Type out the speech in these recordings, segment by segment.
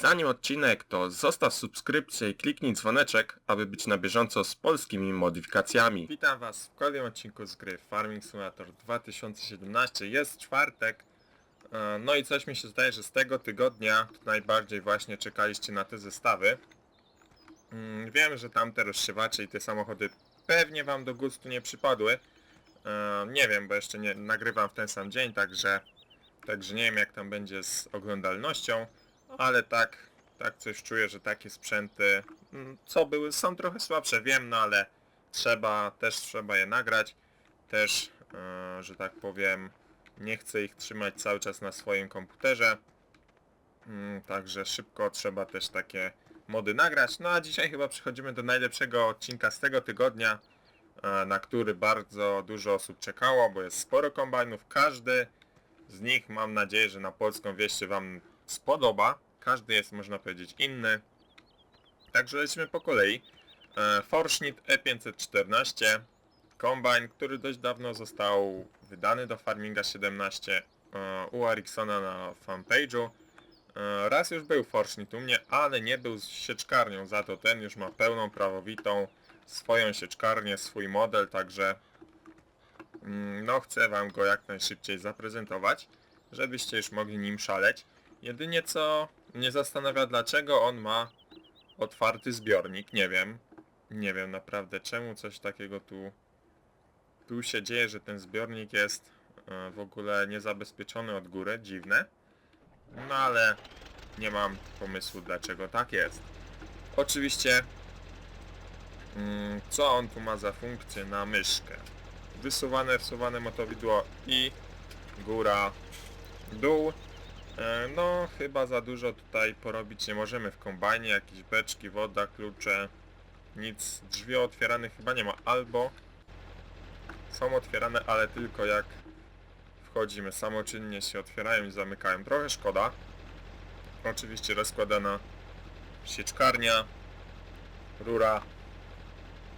Zanim odcinek, to zostaw subskrypcję i kliknij dzwoneczek, aby być na bieżąco z polskimi modyfikacjami. Witam Was w kolejnym odcinku z gry Farming Simulator 2017. Jest czwartek, e, no i coś mi się zdaje, że z tego tygodnia najbardziej właśnie czekaliście na te zestawy. Mm, Wiem, że tamte rozsiewacze i te samochody pewnie Wam do gustu nie przypadły. E, Nie wiem, bo jeszcze nie nagrywam w ten sam dzień, także, także nie wiem jak tam będzie z oglądalnością ale tak, tak coś czuję, że takie sprzęty, mm, co były, są trochę słabsze, wiem, no ale trzeba, też trzeba je nagrać, też, e, że tak powiem, nie chcę ich trzymać cały czas na swoim komputerze, Mm, także szybko trzeba też takie mody nagrać, no a dzisiaj chyba przechodzimy do najlepszego odcinka z tego tygodnia, e, na który bardzo dużo osób czekało, bo jest sporo kombajnów, każdy z nich mam nadzieję, że na polską wieś się Wam spodoba. Każdy jest, można powiedzieć, inny. Także lecimy po kolei. E, Forschnitt E514, kombajn, który dość dawno został wydany do Farminga 17 e, u Ericssona na fanpage'u. E, Raz już był Forschnitt u mnie, ale nie był z sieczkarnią, za to ten już ma pełną, prawowitą swoją sieczkarnię, swój model, także mm, no chcę Wam go jak najszybciej zaprezentować, żebyście już mogli nim szaleć. Jedynie co mnie zastanawia dlaczego on ma otwarty zbiornik, nie wiem. Nie wiem naprawdę czemu coś takiego tu tu się dzieje, że ten zbiornik jest e, w ogóle niezabezpieczony od góry, dziwne. No ale nie mam pomysłu dlaczego tak jest. Oczywiście mm, co on tu ma za funkcję na myszkę? Wysuwane, wsuwane motowidło i góra, dół. E, No, chyba za dużo tutaj porobić nie możemy w kombajnie. Jakieś beczki, woda, klucze. Nic. Drzwi otwieranych chyba nie ma. Albo są otwierane, ale tylko jak wchodzimy. Samoczynnie się otwierają i zamykają. Trochę szkoda. Oczywiście rozkładana sieczkarnia, rura.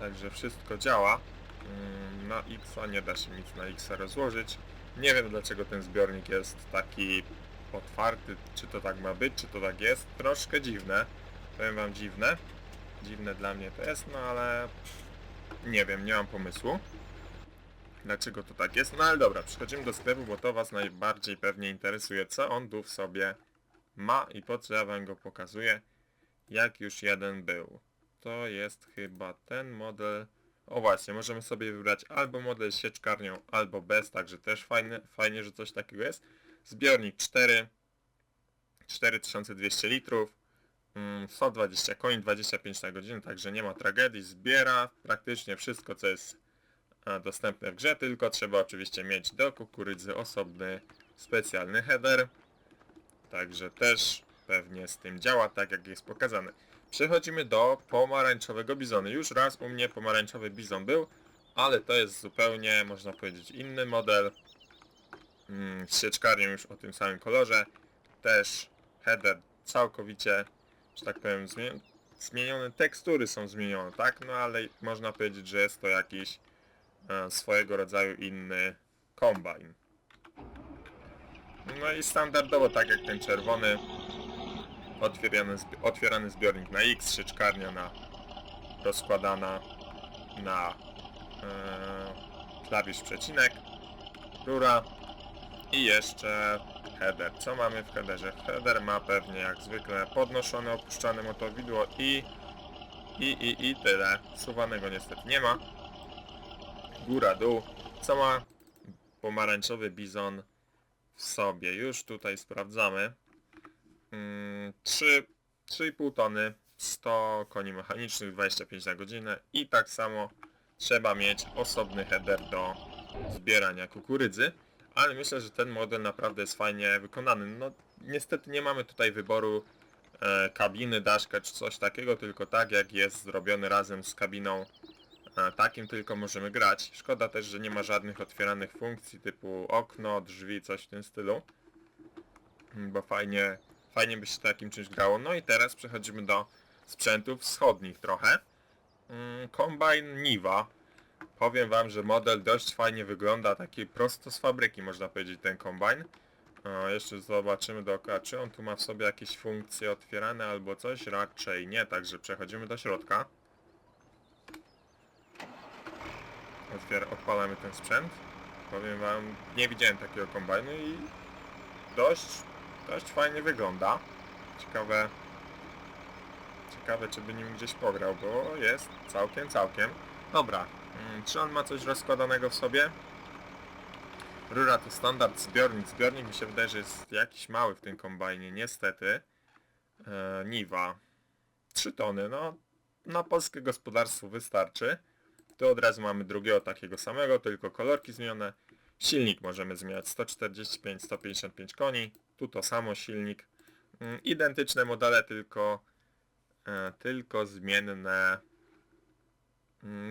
Także wszystko działa. Mm, Na X nie da się nic na X rozłożyć. Nie wiem dlaczego ten zbiornik jest taki otwarty, czy to tak ma być, czy to tak jest. Troszkę dziwne. Powiem wam dziwne. Dziwne dla mnie to jest, no ale nie wiem, nie mam pomysłu. Dlaczego to tak jest? No ale dobra, przechodzimy do sklepu, bo to was najbardziej pewnie interesuje, co on tu w sobie ma i po co ja wam go pokazuję, jak już jeden był. To jest chyba ten model. O właśnie, możemy sobie wybrać albo model z sieczkarnią, albo bez, także też fajne, fajnie, że coś takiego jest. Zbiornik 4, 4200 litrów, mm, 120 koni, 25 na godzinę, także nie ma tragedii, zbiera praktycznie wszystko, co jest e, dostępne w grze, tylko trzeba oczywiście mieć do kukurydzy osobny, specjalny header, także też pewnie z tym działa tak, jak jest pokazane. Przechodzimy do pomarańczowego bizonu. Już raz u mnie pomarańczowy bizon był, ale to jest zupełnie, można powiedzieć, inny model mm, sieczkarnią już o tym samym kolorze. Też header całkowicie, że tak powiem, zmie- zmienione. Tekstury są zmienione, tak? No ale można powiedzieć, że jest to jakiś e, swojego rodzaju inny kombajn. No i standardowo, tak jak ten czerwony, otwierany, zbi- otwierany zbiornik na X, sieczkarnia na rozkładana na e, klawisz przecinek, rura, i jeszcze header. Co mamy w headerze? Header ma pewnie jak zwykle podnoszone, opuszczane motowidło i i i i tyle. Suwanego niestety nie ma. Góra, dół. Co ma pomarańczowy bizon w sobie? Już tutaj sprawdzamy. Mm, 3, 3,5 tony, 100 koni mechanicznych, 25 na godzinę i tak samo trzeba mieć osobny header do zbierania kukurydzy ale myślę, że ten model naprawdę jest fajnie wykonany. No niestety nie mamy tutaj wyboru e, kabiny, daszka czy coś takiego, tylko tak jak jest zrobiony razem z kabiną e, takim tylko możemy grać. Szkoda też, że nie ma żadnych otwieranych funkcji typu okno, drzwi, coś w tym stylu. Mm, Bo fajnie, fajnie by się takim czymś grało. No i teraz przechodzimy do sprzętów wschodnich trochę. Mm, Kombajn Niva. Powiem wam, że model dość fajnie wygląda, taki prosto z fabryki można powiedzieć ten kombajn. O, jeszcze zobaczymy dookoła, czy on tu ma w sobie jakieś funkcje otwierane albo coś? Raczej nie, także przechodzimy do środka. Otwier odpalamy ten sprzęt. Powiem wam, nie widziałem takiego kombajnu i dość, dość fajnie wygląda. Ciekawe, ciekawe czy by nim gdzieś pograł, bo jest całkiem, całkiem. Dobra, czy on ma coś rozkładanego w sobie? Rura to standard, zbiornik. Zbiornik mi się wydaje, że jest jakiś mały w tym kombajnie, niestety. E, Niwa. 3 tony, no na polskie gospodarstwo wystarczy. Tu od razu mamy drugiego takiego samego, tylko kolorki zmienione. Silnik możemy zmieniać 145-155 koni. Tu to samo silnik. Mm, Identyczne modele, tylko, e, tylko zmienne mm,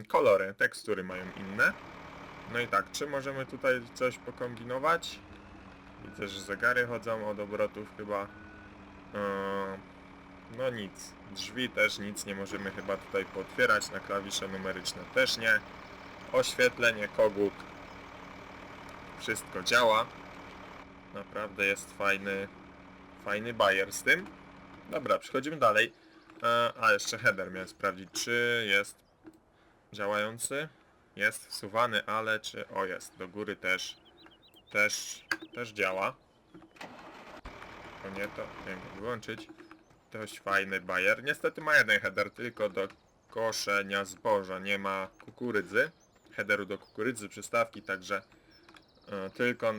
kolory. Tekstury mają inne. No i tak, czy możemy tutaj coś pokombinować? Widzę, że zegary chodzą od obrotów chyba. Eee, no nic. Drzwi też nic nie możemy chyba tutaj pootwierać. Na klawisze numeryczne też nie. Oświetlenie, kogut. Wszystko działa. Naprawdę jest fajny, fajny bajer z tym. Dobra, przechodzimy dalej. Eee, a jeszcze header miałem sprawdzić, czy jest działający. Jest wsuwany, ale czy... O jest, do góry też... Też... Też działa. O nie, to wiem go wyłączyć. Dość fajny bajer. Niestety ma jeden header, tylko do koszenia zboża. Nie ma kukurydzy. Headeru do kukurydzy, przystawki, także... e, tylko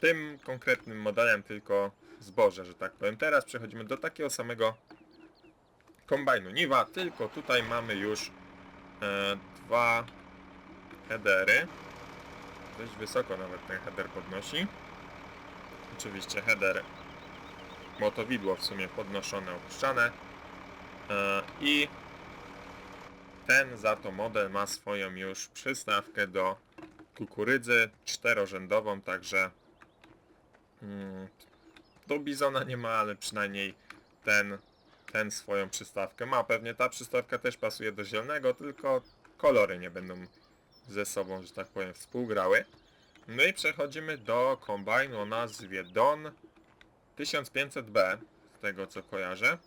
tym konkretnym modelem tylko zboże, że tak powiem. Teraz przechodzimy do takiego samego kombajnu Niwa, tylko tutaj mamy już e, dwa headery. Dość wysoko nawet ten header podnosi. Oczywiście header motowidło w sumie podnoszone, opuszczane. E, I ten za to model ma swoją już przystawkę do kukurydzy czterorzędową, także mm, do bizona nie ma, ale przynajmniej ten, ten swoją przystawkę ma. Pewnie ta przystawka też pasuje do zielonego, tylko kolory nie będą ze sobą, że tak powiem, współgrały. No i przechodzimy do kombajnu o nazwie Don 1500B, z tego co kojarzę.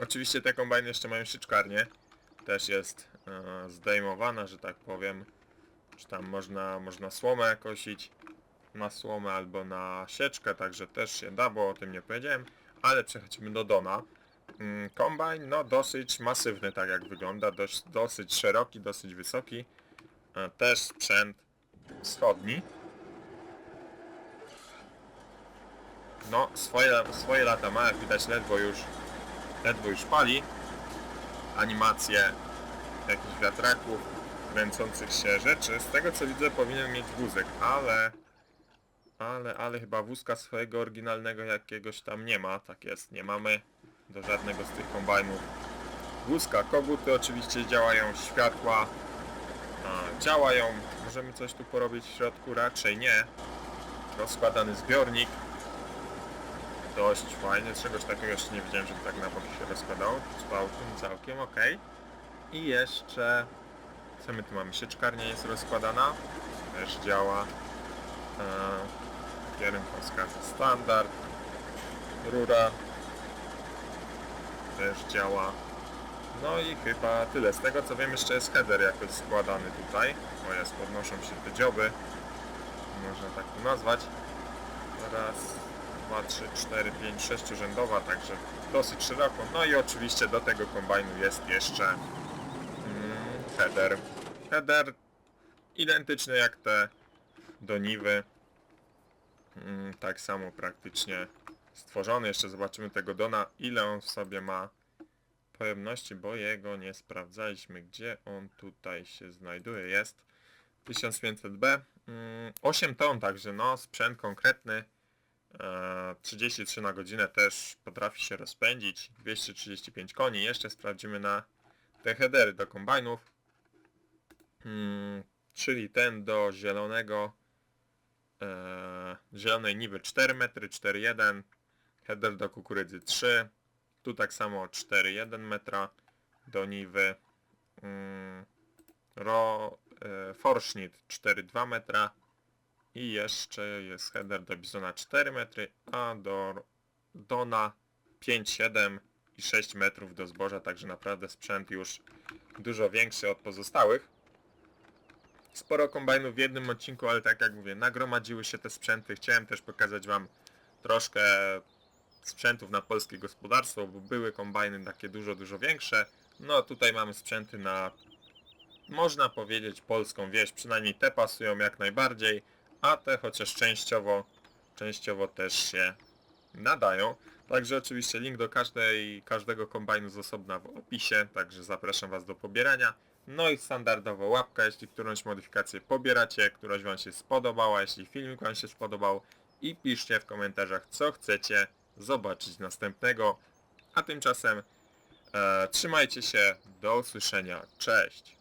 Oczywiście te kombajny jeszcze mają sieczkarnię. Też jest e, zdejmowana, że tak powiem. Czy tam można, można słomę kosić na słomę albo na sieczkę, także też się da, bo o tym nie powiedziałem. Ale przechodzimy do Dona. Mm, Kombajn, no dosyć masywny tak jak wygląda, dość, dosyć szeroki, dosyć wysoki. Też sprzęt wschodni. No, swoje, swoje lata ma, jak widać ledwo już, ledwo już pali. Animacje jakichś wiatraków, kręcących się rzeczy. Z tego co widzę powinien mieć wózek, ale... Ale, ale chyba wózka swojego oryginalnego jakiegoś tam nie ma, tak jest, nie mamy do żadnego z tych kombajnów wózka. Koguty oczywiście działają, światła a, działają. Możemy coś tu porobić w środku? Raczej nie. Rozkładany zbiornik. Dość fajny, czegoś takiego jeszcze nie widziałem, żeby tak na boki się rozkładało. Całkiem, całkiem ok. I jeszcze... Co my tu mamy? Sieczkarnia jest rozkładana. Też działa. Eee, kierunkowskazy standard. Rura też działa. No i chyba tyle. Z tego co wiem jeszcze jest header jakoś składany tutaj. O jest, podnoszą się te dzioby. Można tak to nazwać. Raz, dwa, trzy, cztery, pięć, sześciorzędowa, także dosyć szeroko. No i oczywiście do tego kombajnu jest jeszcze mm, header. Header identyczny jak te do Niwy. Mm, tak samo praktycznie stworzony. Jeszcze zobaczymy tego Dona, ile on w sobie ma pojemności, bo jego nie sprawdzaliśmy. Gdzie on tutaj się znajduje? Jest 1500B. Mm, 8 ton, także no sprzęt konkretny. E, 33 na godzinę też potrafi się rozpędzić. 235 koni. Jeszcze sprawdzimy na te headery do kombajnów. Mm, czyli ten do zielonego e, zielonej niwy 4 metry, 4,1 header do kukurydzy 3 tu tak samo 4,1 metra do niwy mm, ro, e, forschnitt 4,2 metra I jeszcze jest header do Bizona 4 metry, a do Dona 5, 7 i 6 metrów do zboża, także naprawdę sprzęt już dużo większy od pozostałych. Sporo kombajnów w jednym odcinku, ale tak jak mówię, nagromadziły się te sprzęty. Chciałem też pokazać Wam troszkę sprzętów na polskie gospodarstwo, bo były kombajny takie dużo, dużo większe. No tutaj mamy sprzęty na, można powiedzieć, polską wieś, przynajmniej te pasują jak najbardziej, a te chociaż częściowo, częściowo też się nadają. Także oczywiście link do każdej, każdego kombajnu z osobna w opisie, także zapraszam Was do pobierania. No i standardowo łapka, jeśli którąś modyfikację pobieracie, któraś Wam się spodobała, jeśli filmik Wam się spodobał i piszcie w komentarzach co chcecie zobaczyć następnego. A tymczasem e, trzymajcie się, do usłyszenia, cześć!